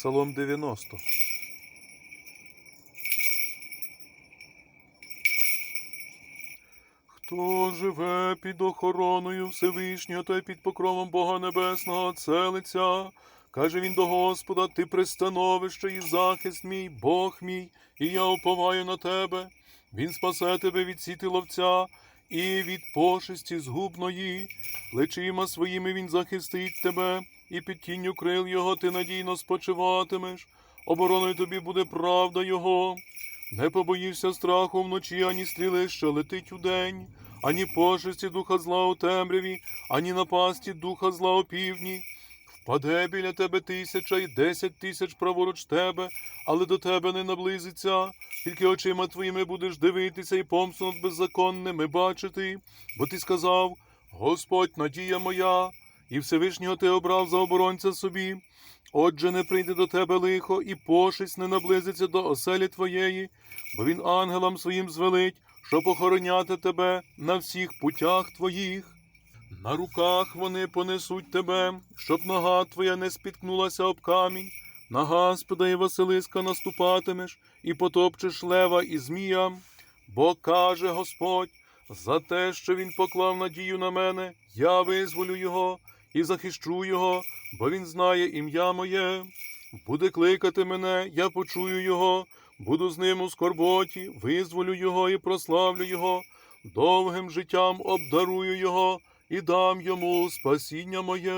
Псалом 90. Хто живе під охороною Всевишнього, той під покровом Бога Небесного целиться. Каже він до Господа, ти пристановище і захист мій, Бог мій, і я уповаю на тебе. Він спасе тебе від сіти ловця і від пошесті згубної. Плечима своїми він захистить тебе, і під тінню крил його ти надійно спочиватимеш. Обороною тобі буде правда Його. Не побоїшся страху вночі, ані стріли, що летить удень, ані пошесті духа зла у темряві, ані напасті духа зла у півдні. Впаде біля тебе тисяча і десять тисяч праворуч тебе, але до тебе не наблизиться. Тільки очима твоїми будеш дивитися і помсту над беззаконними бачити. Бо ти сказав: Господь, надія моя, і Всевишнього ти обрав за оборонця собі. Отже, не прийде до тебе лихо, і пошесть не наблизиться до оселі твоєї, бо він ангелам своїм звелить, щоб охороняти тебе на всіх путях твоїх. На руках вони понесуть тебе, щоб нога твоя не спіткнулася об камінь. На Господа і Василиска наступатимеш, і потопчеш лева і змія. Бо каже Господь, за те, що він поклав надію на мене, я визволю його і захищу його, бо він знає ім'я моє. Буде кликати мене, я почую його, буду з ним у скорботі, визволю його і прославлю його, довгим життям обдарую його і дам йому спасіння моє.